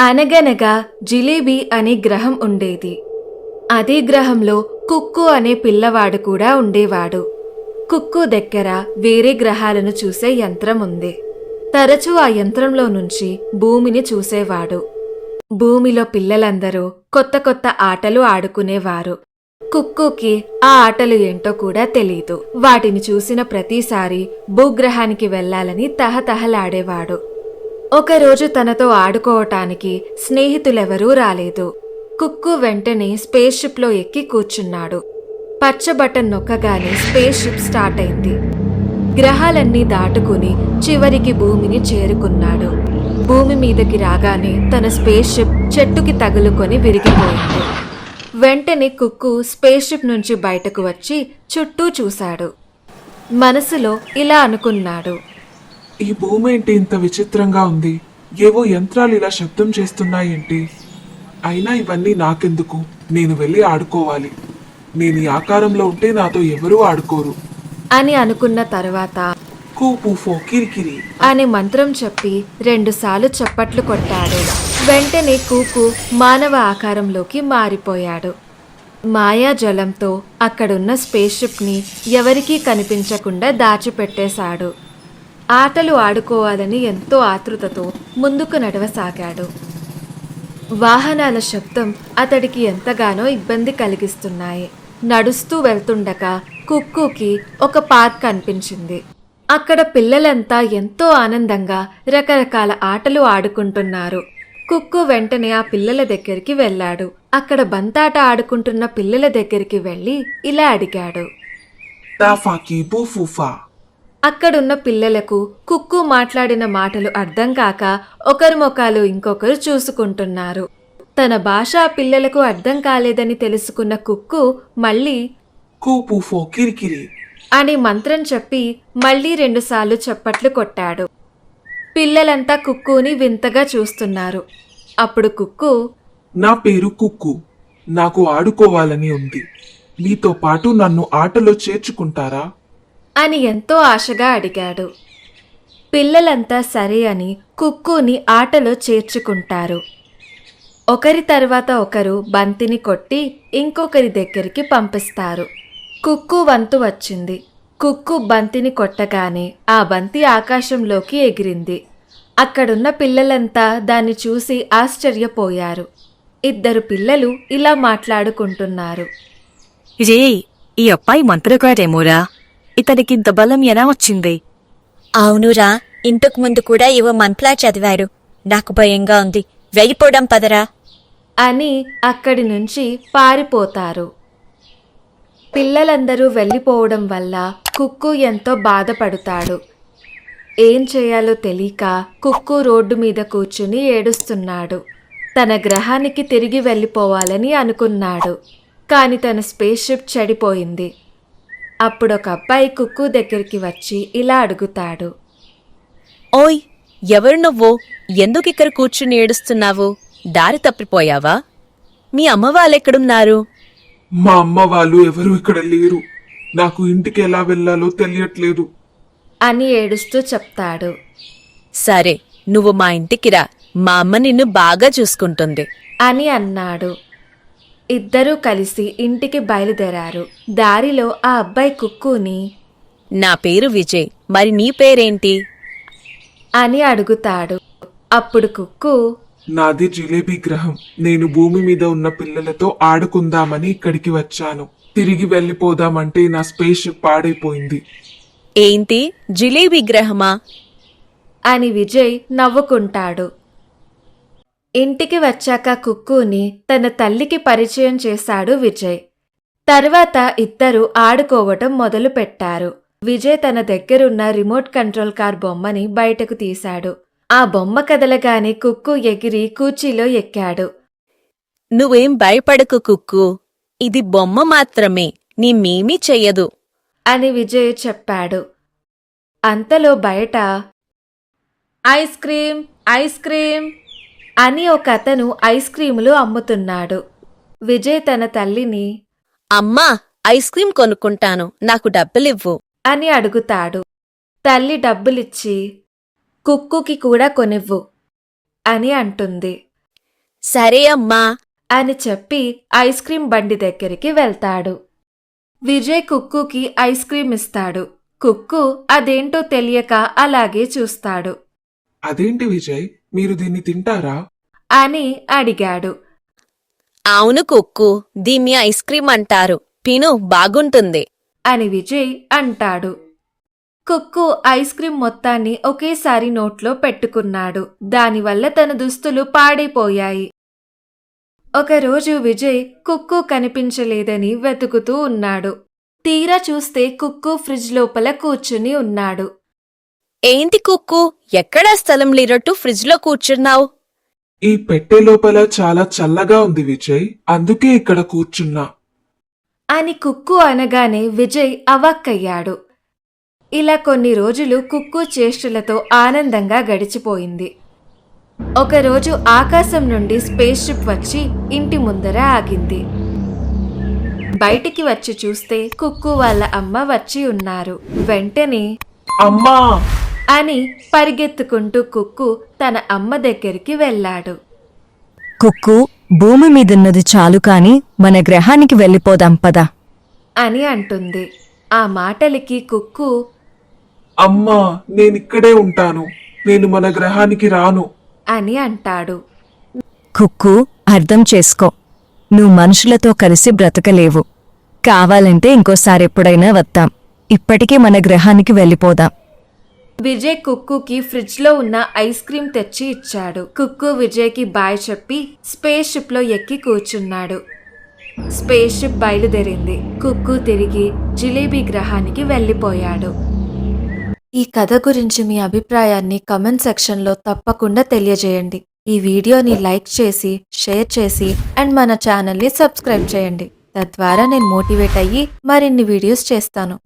అనగనగా జిలేబీ అనే గ్రహం ఉండేది. అదే గ్రహంలో కుక్కు అనే పిల్లవాడు కూడా ఉండేవాడు. కుక్కు దగ్గర వేరే గ్రహాలను చూసే యంత్రం ఉంది. తరచూ ఆ యంత్రంలో నుంచి భూమిని చూసేవాడు. భూమిలో పిల్లలందరూ కొత్త కొత్త ఆటలు ఆడుకునేవారు. కుక్కుకి ఆ ఆటలు ఏంటో కూడా తెలీదు. వాటిని చూసిన ప్రతిసారి భూగ్రహానికి వెళ్ళాలని తహతహలాడేవాడు. ఒకరోజు తనతో ఆడుకోవటానికి స్నేహితులెవరూ రాలేదు. కుక్కు వెంటనే స్పేస్ షిప్లో ఎక్కి కూర్చున్నాడు. పచ్చ బటన్ నొక్కగానే స్పేస్ షిప్ స్టార్ట్ అయింది. గ్రహాలన్నీ దాటుకుని చివరికి భూమిని చేరుకున్నాడు. భూమి మీదకి రాగానే తన స్పేస్ షిప్ చెట్టుకి తగులుకొని విరిగిపోయింది. వెంటనే కుక్కు స్పేస్ షిప్ నుంచి బయటకు వచ్చి చుట్టూ చూశాడు. మనసులో ఇలా అనుకున్నాడు. ఈ భూమి ఏంటి ఇంత విచిత్రంగా ఉంది. ఏవో యంత్రాలు ఇలా శబ్దం చేస్తున్నాయేంటి? అయినా ఇవన్నీ నాకెందుకు? నేను వెళ్ళి ఆడుకోవాలి. నేను ఈ ఆకారంలో ఉంటే నాతో ఎవరూ ఆడుకోరు. అని అనుకున్న తర్వాత కూపూఫో కిరికిరి. అనే మంత్రం చెప్పి రెండుసార్లు చప్పట్లు కొట్టాడు. వెంటనే కూకు మానవ ఆకారంలోకి మారిపోయాడు. మాయాజలంతో అక్కడున్న స్పేస్ షిప్ని ఎవరికీ కనిపించకుండా దాచిపెట్టేశాడు. ఆటలు ఆడుకోవాలని ఎంతో ఆతృతతో ముందుకు నడవసాగాడు. వాహనాల శబ్దం అతడికి ఎంతగానో ఇబ్బంది కలిగిస్తున్నాయి. నడుస్తూ వెళ్తుండగా కుక్కుకి ఒక పార్క్ కనిపించింది అక్కడ పిల్లలంతా ఎంతో ఆనందంగా రకరకాల ఆటలు ఆడుకుంటున్నారు. కుక్కు వెంటనే ఆ పిల్లల దగ్గరికి వెళ్ళాడు. అక్కడ బంతాట ఆడుకుంటున్న పిల్లల దగ్గరికి వెళ్ళి ఇలా అడిగాడు. అక్కడున్న పిల్లలకు కుక్కు మాట్లాడిన మాటలు అర్థం కాక ఒకరి ముఖాలు ఇంకొకరు చూసుకుంటున్నారు. తన భాష పిల్లలకు అర్థం కాలేదని తెలుసుకున్న కుక్కు మళ్ళీ కూపూఫో కిరికిరి అని మంత్రం చెప్పి మళ్ళీ రెండుసార్లు చప్పట్లు కొట్టాడు. పిల్లలంతా కుక్కుని వింతగా చూస్తున్నారు. అప్పుడు కుక్కు నా పేరు కుక్కు. నాకు ఆడుకోవాలని ఉంది. మీతో పాటు నన్ను ఆటలో చేర్చుకుంటారా? అని ఎంతో ఆశగా అడిగాడు. పిల్లలంతా సరే అని కుక్కుని ఆటలో చేర్చుకుంటారు. ఒకరి తర్వాత ఒకరు బంతిని కొట్టి ఇంకొకరి దగ్గరికి పంపిస్తారు. కుక్కు వంతు వచ్చింది. కుక్కు బంతిని కొట్టగానే ఆ బంతి ఆకాశంలోకి ఎగిరింది. అక్కడున్న పిల్లలంతా దాన్ని చూసి ఆశ్చర్యపోయారు. ఇద్దరు పిల్లలు ఇలా మాట్లాడుకుంటున్నారు. రే ఈ అబ్బాయి మంత్రగాడేమోరా? ఇతడికింత బలం ఎలా వచ్చింది? అవునురా ఇంతకు ముందు కూడా ఏవో మంత్లా చదివారు. నాకు భయంగా ఉంది. వెళ్ళిపోవడం పదరా. అని అక్కడి నుంచి పారిపోతారు. పిల్లలందరూ వెళ్ళిపోవడం వల్ల కుక్కు ఎంతో బాధపడుతాడు. ఏం చేయాలో తెలియక కుక్కు రోడ్డు మీద కూర్చుని ఏడుస్తున్నాడు. తన గ్రహానికి తిరిగి వెళ్ళిపోవాలని అనుకున్నాడు. కాని తన స్పేస్ షిప్ చెడిపోయింది. అప్పుడొక అబ్బాయి కుక్కు దగ్గరికి వచ్చి ఇలా అడుగుతాడు. ఓయ్ ఎవరు నువ్వు? ఎందుకు ఇక్కడ కూర్చుని ఏడుస్తున్నావు? దారి తప్పిపోయావా? మీ అమ్మ వాళ్ళెక్కడున్నారు మా అమ్మ వాళ్ళు ఎవరు ఇక్కడ లేరు. నాకు ఇంటికి ఎలా వెళ్ళాలో తెలియట్లేదు. అని ఏడుస్తూ చెప్తాడు. సరే నువ్వు మా ఇంటికి రా. మా అమ్మ నిన్ను బాగా చూసుకుంటుంది. అని అన్నాడు. ఇద్దరూ కలిసి ఇంటికి బయలుదేరారు. దారిలో ఆ అబ్బాయి కుక్కుని నా పేరు విజయ్ మరి నీ పేరేంటి? అని అడుగుతాడు. అప్పుడు కుక్కు నాది జిలేబీ గ్రహం. నేను భూమి మీద ఉన్న పిల్లలతో ఆడుకుందామని ఇక్కడికి వచ్చాను. తిరిగి వెళ్ళిపోదామంటే నా స్పేస్ షిప్ పాడైపోయింది. ఏంటి? జిలేబీ గ్రహమా? అని విజయ్ నవ్వుకుంటాడు. ఇంటికి వచ్చాక కుక్కుని తన తల్లికి పరిచయం చేశాడు విజయ్. తర్వాత ఇద్దరు ఆడుకోవటం మొదలు పెట్టారు విజయ్ తన దగ్గరున్న రిమోట్ కంట్రోల్ కార్ బొమ్మని బయటకు తీశాడు. ఆ బొమ్మ కదలగానే కుక్కు ఎగిరి కూర్చీలో ఎక్కాడు. నువ్వేం భయపడకు కుక్కు. ఇది బొమ్మ మాత్రమే. నీమేమీ చెయ్యదు. అని విజయ్ చెప్పాడు. అంతలో బయట ఐస్ క్రీమ్ ఐస్ క్రీమ్. అని ఒక అతను ఐస్ క్రీములు అమ్ముతున్నాడు. విజయ్ తన తల్లిని అమ్మా ఐస్ క్రీం కొనుక్కుంటాను నాకు డబ్బులివ్వు అని అడుగుతాడు. తల్లి డబ్బులిచ్చి కుక్కుకి కూడా కొనివ్వు అని అంటుంది. సరే అమ్మా అని చెప్పి ఐస్ క్రీం బండి దగ్గరికి వెళ్తాడు. విజయ్ కుక్కుకి ఐస్ క్రీం ఇస్తాడు. కుక్కు అదేంటో తెలియక అలాగే చూస్తాడు. అదేంటి విజయ్? మీరు దీన్ని తింటారా? అని అడిగాడు. అవును కుక్కు దీన్ని ఐస్ క్రీమ్ అంటారు. పిను బాగుంటుంది. అని విజయ్ అంటాడు. కుక్కు ఐస్ క్రీం మొత్తాన్ని ఒకేసారి నోట్లో పెట్టుకున్నాడు. దానివల్ల తన దుస్తులు పాడైపోయాయి. ఒకరోజు విజయ్ కుక్కు కనిపించలేదని వెతుకుతూ ఉన్నాడు. తీరా చూస్తే కుక్కు ఫ్రిడ్జ్ లోపల కూర్చుని ఉన్నాడు. ఏంటి కుక్కు? ఎక్కడా స్థలం లేనట్టు ఫ్రిడ్జ్లో కూర్చున్నావు? ఈ పెట్టె లోపల చాలా చల్లగా ఉంది విజయ్. అందుకే ఇక్కడ కూర్చున్నా. అని కుక్కు అనగానే విజయ్ అవాక్కయ్యాడు. ఇలా కొన్ని రోజులు కుక్కు చేష్టలతో ఆనందంగా గడిచిపోయింది. ఒకరోజు ఆకాశం నుండి స్పేస్ షిప్ వచ్చి ఇంటి ముందర ఆగింది. బయటికి వచ్చి చూస్తే కుక్కు వాళ్ళ అమ్మ వచ్చి ఉన్నారు. వెంటనే అమ్మా! అని పరిగెత్తుకుంటూ కుక్కు తన అమ్మ దగ్గరికి వెళ్ళాడు. కుక్కు భూమి మీదున్నది చాలు కాని మన గ్రహానికి వెళ్ళిపోదాం పద. అని అంటుంది. ఆ మాటలకి కుక్కు అమ్మా నేనిక్కడే ఉంటాను. నేను మన గ్రహానికి రాను. అని అంటాడు. కుక్కు అర్థం చేసుకో. నువ్వు మనుషులతో కలిసి బ్రతకలేవు. కావాలంటే ఇంకోసారి ఎప్పుడైనా వద్దాం. ఇప్పటికే మన గ్రహానికి వెళ్ళిపోదాం. విజయ్ కుక్కుకి ఫ్రిడ్జ్లో ఉన్న ఐస్ క్రీమ్ తెచ్చి ఇచ్చాడు. కుక్కు విజయ్కి బాయ్ చెప్పి స్పేస్ షిప్లో ఎక్కి కూర్చున్నాడు. స్పేస్ షిప్ బయలుదేరింది. కుక్కు తిరిగి జిలేబీ గ్రహానికి వెళ్ళిపోయాడు. ఈ కథ గురించి మీ అభిప్రాయాన్ని కమెంట్ సెక్షన్లో తప్పకుండా తెలియజేయండి. ఈ వీడియోని లైక్ చేసి షేర్ చేసి అండ్ మన ఛానల్ని సబ్స్క్రైబ్ చేయండి. తద్వారా నేను మోటివేట్ అయ్యి మరిన్ని వీడియోస్ చేస్తాను.